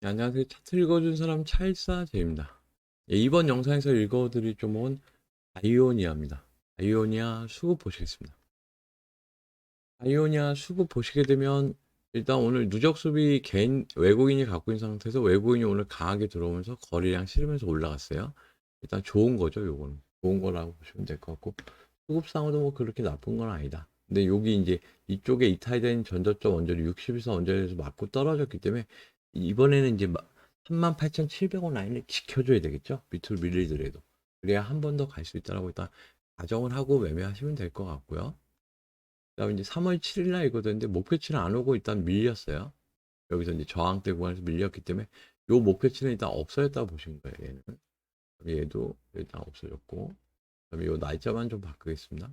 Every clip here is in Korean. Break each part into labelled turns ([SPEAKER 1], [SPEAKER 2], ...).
[SPEAKER 1] 네, 안녕하세요. 차트 읽어준 사람 찰사제입니다. 예, 이번 영상에서 읽어드릴 종목은 아이오니아입니다. 아이오니아 수급 보시겠습니다. 아이오니아 수급 보시게 되면 일단 오늘 누적 수비 개인 외국인이 갖고 있는 상태에서 외국인이 오늘 강하게 들어오면서 거래량 실으면서 올라갔어요. 일단 좋은 거죠, 요거는. 좋은 거라고 보시면 될 것 같고 수급상으로도 뭐 그렇게 나쁜 건 아니다. 근데 여기 이제 이쪽에 이탈된 전저점 원전이 60에서 원전에서 맞고 떨어졌기 때문에 이번에는 이제 38,700원 라인을 지켜줘야 되겠죠. 밑으로 밀리더라도. 그래야 한 번 더 갈 수 있다라고 일단 가정을 하고 매매하시면 될 것 같고요. 그 다음에 이제 3월 7일 날 이거였는데 목표치는 안 오고 일단 밀렸어요. 여기서 이제 저항대 구간에서 밀렸기 때문에 요 목표치는 일단 없어졌다고 보시는 거예요. 얘는. 얘도 일단 없어졌고. 그다음에 요 날짜만 좀 바꾸겠습니다.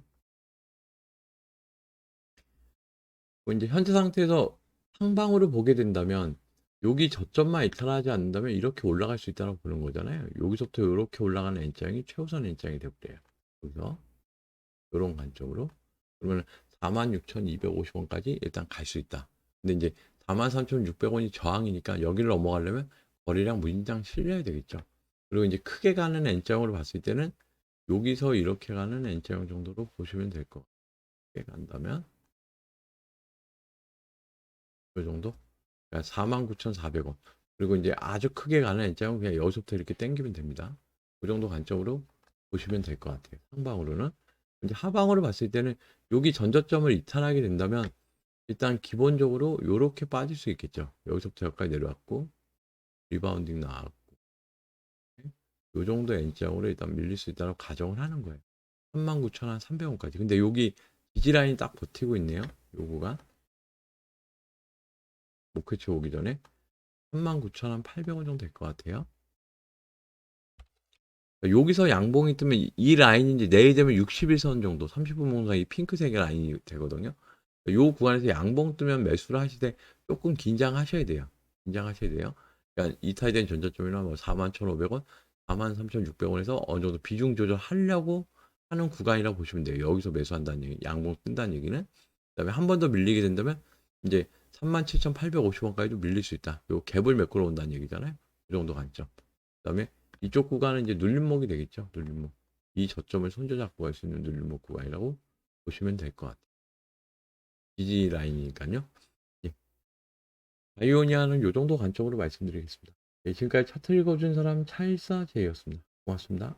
[SPEAKER 1] 이제 현재 상태에서 상방으로 보게 된다면 여기 저점만 이탈하지 않는다면 이렇게 올라갈 수 있다고 보는 거잖아요. 여기서부터 이렇게 올라가는 N장이 최우선 N장이 되버려요. 여기서 이런 관점으로 그러면 46,250원까지 일단 갈 수 있다. 근데 이제 43,600원이 저항이니까 여기를 넘어가려면 거래량 무진장 실려야 되겠죠. 그리고 이제 크게 가는 N장으로 봤을 때는 여기서 이렇게 가는 N장 정도로 보시면 될 것 같아요. 간다면 이 정도? 그러니까 49,400원. 그리고 이제 아주 크게 가는 N장은 그냥 여기서부터 이렇게 당기면 됩니다. 그 정도 관점으로 보시면 될 것 같아요. 상방으로는. 이제 하방으로 봤을 때는 여기 전저점을 이탈하게 된다면 일단 기본적으로 이렇게 빠질 수 있겠죠. 여기서부터 여기까지 내려왔고 리바운딩 나왔고 이 정도 N장으로 일단 밀릴 수 있다고 가정을 하는 거예요. 39,300원까지. 근데 여기 지지라인이 딱 버티고 있네요. 요 구간. 목표치 오기 전에 39,800원 정도 될 것 같아요. 여기서 양봉이 뜨면 이- 이 이제 내일 되면 61선 정도, 30분 봉상 이 핑크색의 라인이 되거든요. 요 구간에서 양봉 뜨면 매수를 하시되 조금 긴장하셔야 돼요. 긴장하셔야 돼요. 그러니까 이탈된 전저점이나 뭐 41,500원, 43,600원에서 어느 정도 비중 조절하려고 하는 구간이라고 보시면 돼요. 여기서 매수한다는 얘기, 양봉 뜬다는 얘기는. 그 다음에 한 번 더 밀리게 된다면 이제 37,850원까지도 밀릴 수 있다. 요 갭을 메꾸러 온다는 얘기잖아요. 그 정도 관점. 그다음에 이쪽 구간은 이제 눌림목이 되겠죠. 눌림목. 이 저점을 손잡고 갈 수 있는 눌림목 구간이라고 보시면 될 것 같아요. 지지 라인이니까요. 예. 아이오니아는 요 정도 관점으로 말씀드리겠습니다. 예, 지금까지 차트 읽어준 사람 차일사제였습니다. 고맙습니다.